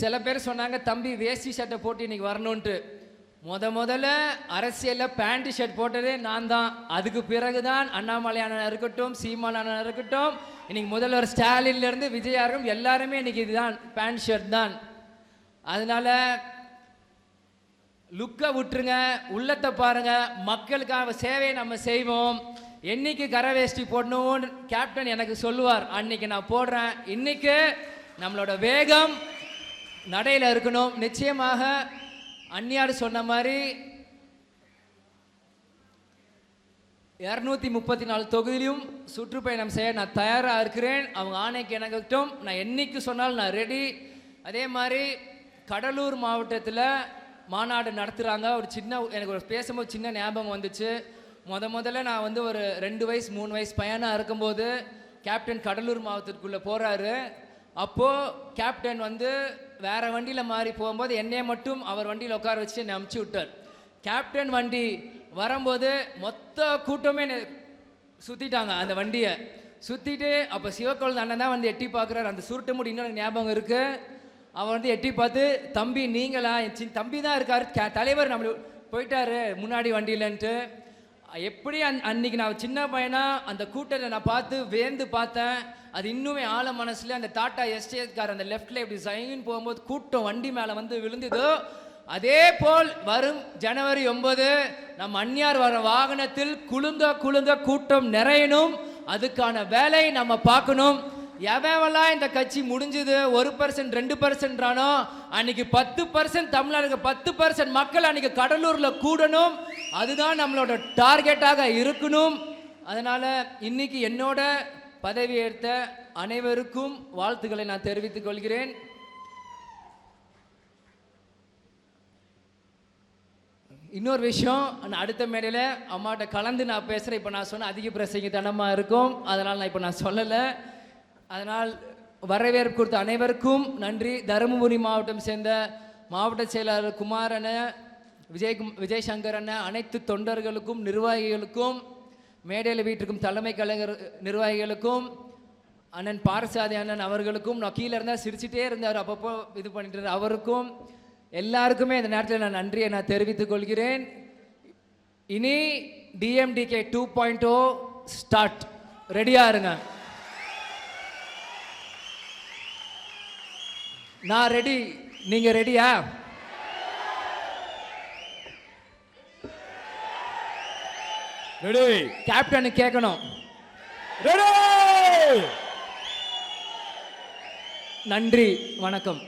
சில பேர் சொன்னாங்க தம்பி வேஷ்டி ஷர்ட்டை போட்டு இன்னைக்கு வரணுன்ட்டு முத முதல்ல அரசியலில் பேண்ட் ஷர்ட் போட்டதே நான் தான். அதுக்கு பிறகுதான் அண்ணாமலை அண்ணன் இருக்கட்டும் சீமான் அண்ணன் இருக்கட்டும் இன்னைக்கு முதல்வர் ஸ்டாலின்லேருந்து விஜயாரும் எல்லாருமே இன்னைக்கு இதுதான் பேண்ட் ஷர்ட் தான். அதனால லுக்கை விட்டுருங்க உள்ளத்தை பாருங்க மக்களுக்காக சேவையை நம்ம செய்வோம். என்னைக்கு கரை வேஷ்டி போடணும்னு கேப்டன் எனக்கு சொல்லுவார் அன்னைக்கு நான் போடுறேன். இன்னைக்கு நம்மளோட வேகம் நடையில் இருக்கணும். நிச்சயமாக அந்நியார் சொன்ன மாதிரி இரநூத்தி முப்பத்தி நாலு தொகுதியிலும் சுற்றுப்பயணம் செய்ய நான் தயாராக இருக்கிறேன். அவங்க ஆணைக்கு எனக்கட்டும் நான் என்னைக்கு சொன்னாலும் நான் ரெடி அதே மாதிரி கடலூர் மாவட்டத்தில் மாநாடு நடத்துகிறாங்க ஒரு சின்ன எனக்கு ஒரு பேசும்போது சின்ன ஞாபகம் வந்துச்சு. முத முதல்ல நான் வந்து ஒரு ரெண்டு வயசு மூணு வயசு பையனாக இருக்கும்போது கேப்டன் கடலூர் மாவட்டத்துக்குள்ளே போகிறாரு அப்போது கேப்டன் வந்து வேற வண்டியில் மாறி போகும்போது என்னையை மட்டும் அவர் வண்டியில் உட்கார வச்சு என்னை அமுச்சு விட்டார். கேப்டன் வண்டி வரும்போது மொத்த கூட்டமே என்னை அந்த வண்டியை. சுற்றிட்டு அப்போ சிவக்கோள் அண்ணன் தான் வந்து எட்டி பார்க்குறாரு அந்த சுருட்டு முடி இன்னும் ஞாபகம் இருக்கு. அவர் வந்து எட்டி பார்த்து தம்பி நீங்களா? என் சின் தம்பி தான் இருக்கார். கே- தலைவர் நம்மளுக்கு போயிட்டாரு முன்னாடி வண்டியிலன்ட்டு. எப்படி அந் அன்னைக்கு நான் சின்ன பையனா அந்த கூட்டத்தை நான் பார்த்து வேந்து பார்த்தேன். அது இன்னுமே ஆழ மனசுல அந்த டாட்டா எஸ்டேட்கார் அந்த லெஃப்ட்ல இப்படி சைன் போகும்போது கூட்டம் வண்டி மேல வந்து விழுந்ததோ. அதே போல் வரும் ஜனவரி ஒன்பது நம் அந்நியார் வர வாகனத்தில் குலுங்க குலுங்க கூட்டம் நிறையணும். அதுக்கான வேலை நம்ம பார்க்கணும். எவெல்லாம் இந்த கட்சி முடிஞ்சது? ஒரு பர்சன்ட் ரெண்டு பர்சன்ட்றானோ அன்னைக்கு பத்து பர்சன்ட் தமிழ்நாடுக்கு பத்து பர்சன்ட் மக்கள் அன்னைக்கு கடலூர்ல கூடணும். அதுதான் நம்மளோட டார்கெட்டாக இருக்கணும். அதனால இன்னைக்கு என்னோட பதவி ஏற்ற அனைவருக்கும் வாழ்த்துக்களை நான் தெரிவித்துக் கொள்கிறேன். இன்னொரு விஷயம் நான் அடுத்த மேடையில் அம்மாட்ட கலந்து நான் பேசுகிறேன் இப்போ நான் சொன்ன அதிக பிரசங்கித்தனமாக இருக்கும். அதனால் நான் இப்போ நான் சொல்லலை. அதனால் வரவேற்பு கொடுத்த அனைவருக்கும் நன்றி. தருமபுரி மாவட்டம் சேர்ந்த மாவட்ட செயலாளர் குமார் அண்ணன் விஜய் விஜய் சங்கர் அண்ணன் அனைத்து தொண்டர்களுக்கும் நிர்வாகிகளுக்கும் மேடையில் வீட்டிற்கும் தலைமை கலைஞர் நிர்வாகிகளுக்கும் அண்ணன் பாரசாதி அண்ணன் அவர்களுக்கும் நான் கீழே இருந்தால் சிரிச்சிட்டே இருந்தார். அப்பப்போ இது பண்ணிட்டு அவருக்கும் எல்லாருக்குமே இந்த நேரத்தில் நான் நன்றியை நான் தெரிவித்துக் கொள்கிறேன். இனி DMDK two point O start ரெடியாக இருங்க. நான் ரெடி நீங்க ரெடியா ரெடி கேப்டன் கேட்கணும் ரெடி நன்றி வணக்கம்.